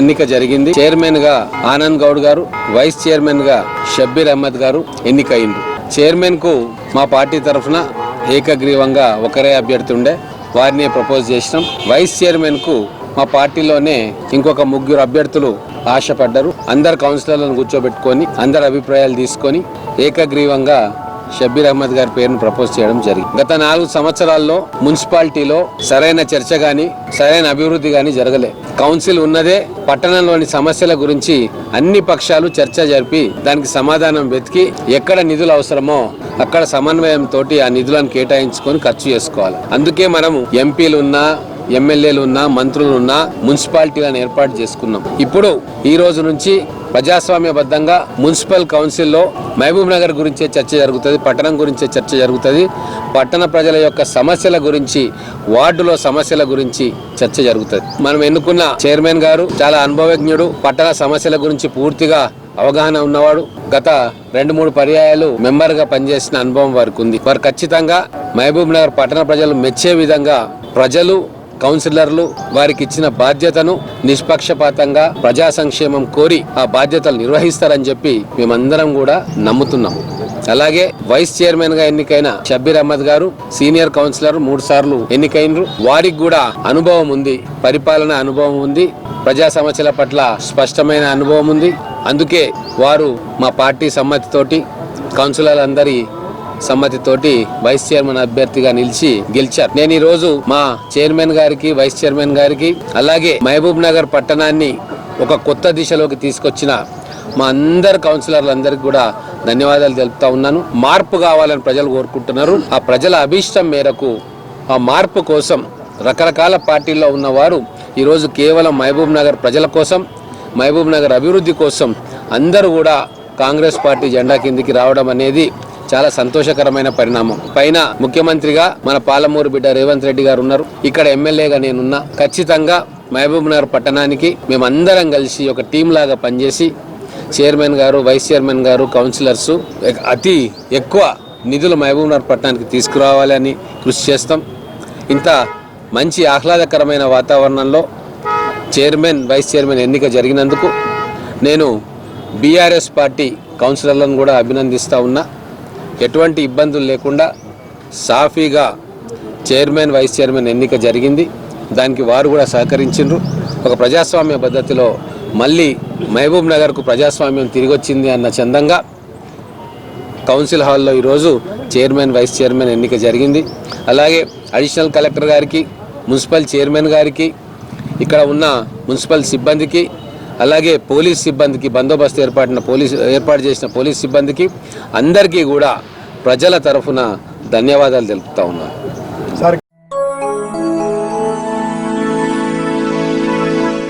ఎన్నిక జరిగింది. చైర్మన్గా ఆనంద్ గౌడ్ గారు వైస్ చైర్మన్గా షబ్బీర్ అహ్మద్ గారు ఎన్నికయింది చైర్మన్కు మా పార్టీ తరఫున ఏకగ్రీవంగా ఒకరే అభ్యర్థి ఉండే వారిని ప్రపోజ్ చేసినాం. వైస్ చైర్మన్కు మా పార్టీలోనే ఇంకొక ముగ్గురు అభ్యర్థులు ఆశపడ్డారు. అందరు కౌన్సిలర్లను కూర్చోబెట్టుకొని అందరి అభిప్రాయాలు తీసుకొని ఏకగ్రీవంగా షబ్బీర్ అహ్మద్ గారి పేరును ప్రపోజ్ చేయడం జరిగింది. గత నాలుగు సంవత్సరాల్లో మున్సిపాలిటీలో సరైన చర్చ గాని సరైన అభివృద్ధి గాని జరగలే. కౌన్సిల్ ఉన్నదే పట్టణంలోని సమస్యల గురించి అన్ని పక్షాలు చర్చ జరిపి దానికి సమాధానం వెతికి ఎక్కడ నిధులు అవసరమో అక్కడ సమన్వయంతో ఆ నిధులను కేటాయించుకొని ఖర్చు చేసుకోవాలి. అందుకే మనము ఎంపీలు ఉన్నా ఎమ్మెల్యేలు ఉన్నా మంత్రులు ఉన్నా మున్సిపాలిటీలను ఏర్పాటు చేసుకున్నాం. ఇప్పుడు ఈ రోజు నుంచి ప్రజాస్వామ్యబద్ధంగా మున్సిపల్ కౌన్సిల్లో మహబూబ్ నగర్ గురించే చర్చ జరుగుతుంది పట్టణం గురించే చర్చ జరుగుతుంది. పట్టణ ప్రజల యొక్క సమస్యల గురించి వార్డులో సమస్యల గురించి చర్చ జరుగుతుంది. మనం ఎన్నుకున్న చైర్మన్ గారు చాలా అనుభవజ్ఞుడు పట్టణ సమస్యల గురించి పూర్తిగా అవగాహన ఉన్నవాడు. గత రెండు మూడు పర్యాయాలు మెంబర్గా పనిచేసిన అనుభవం వారికి ఉంది వారు ఖచ్చితంగా మహబూబ్ నగర్ పట్టణ ప్రజలు మెచ్చే విధంగా ప్రజలు కౌన్సిలర్లు వారికి ఇచ్చిన బాధ్యతను నిష్పక్షపాతంగా ప్రజా సంక్షేమం కోరి ఆ బాధ్యతలు నిర్వహిస్తారని చెప్పి మేమందరం కూడా నమ్ముతున్నాం అలాగే వైస్ చైర్మన్గా ఎన్నికైన షబ్బీర్ అహ్మద్ గారు సీనియర్ కౌన్సిలర్ మూడు సార్లు ఎన్నికైనరు. వారికి కూడా అనుభవం ఉంది పరిపాలన అనుభవం ఉంది ప్రజా సమస్యల పట్ల స్పష్టమైన అనుభవం ఉంది. అందుకే వారు మా పార్టీ సమ్మతితోటి కౌన్సిలర్లందరి సమ్మతితోటి వైస్ చైర్మన్ అభ్యర్థిగా నిలిచి గెలిచారు. నేను ఈ రోజు మా చైర్మన్ గారికి వైస్ చైర్మన్ గారికి అలాగే మహబూబ్ నగర్ పట్టణాన్ని ఒక కొత్త దిశలోకి తీసుకొచ్చిన మా అందరు కౌన్సిలర్లందరికీ కూడా ధన్యవాదాలు తెలుపుతా ఉన్నాను. మార్పు కావాలని ప్రజలు కోరుకుంటున్నారు. ఆ ప్రజల అభీష్టం మేరకు ఆ మార్పు కోసం రకరకాల పార్టీల్లో ఉన్నవారు ఈరోజు కేవలం మహబూబ్ నగర్ ప్రజల కోసం మహబూబ్ నగర్ అభివృద్ధి కోసం అందరూ కూడా కాంగ్రెస్ పార్టీ జెండా కిందికి రావడం అనేది చాలా సంతోషకరమైన పరిణామం. పైన ముఖ్యమంత్రిగా మన పాలమూరు బిడ్డ రేవంత్ రెడ్డి గారు ఉన్నారు. ఇక్కడ ఎమ్మెల్యేగా నేనున్నా. ఖచ్చితంగా మహబూబ్ నగర్ పట్టణానికి మేమందరం కలిసి ఒక టీం లాగా పనిచేసి చైర్మన్ గారు వైస్ చైర్మన్ గారు కౌన్సిలర్స్ అతి ఎక్కువ నిధులు మహబూబ్ నగర్ పట్టణానికి తీసుకురావాలని కృషి చేస్తాం. ఇంత మంచి ఆహ్లాదకరమైన వాతావరణంలో చైర్మన్ వైస్ చైర్మన్ ఎన్నిక జరిగినందుకు నేను బీఆర్ఎస్ పార్టీ కౌన్సిలర్లను కూడా అభినందిస్తూ ఉన్నా. ఎటువంటి ఇబ్బందులు లేకుండా సాఫీగా చైర్మన్ వైస్ చైర్మన్ ఎన్నిక జరిగింది. దానికి వారు కూడా సహకరించిండ్రు. ఒక ప్రజాస్వామ్య పద్ధతిలో మళ్ళీ మహబూబ్ నగర్కు ప్రజాస్వామ్యం తిరిగి వచ్చింది అన్న చందంగా కౌన్సిల్ హాల్లో ఈరోజు చైర్మన్ వైస్ చైర్మన్ ఎన్నిక జరిగింది. అలాగే అడిషనల్ కలెక్టర్ గారికి మున్సిపల్ చైర్మన్ గారికి ఇక్కడ ఉన్న మున్సిపల్ సిబ్బందికి అలాగే పోలీస్ సిబ్బందికి బందోబస్తు ఏర్పాటున పోలీస్ ఏర్పాటు చేసిన పోలీస్ సిబ్బందికి అందరికీ కూడా ప్రజల తరఫున ధన్యవాదాలు తెలుపుతా ఉన్నాను.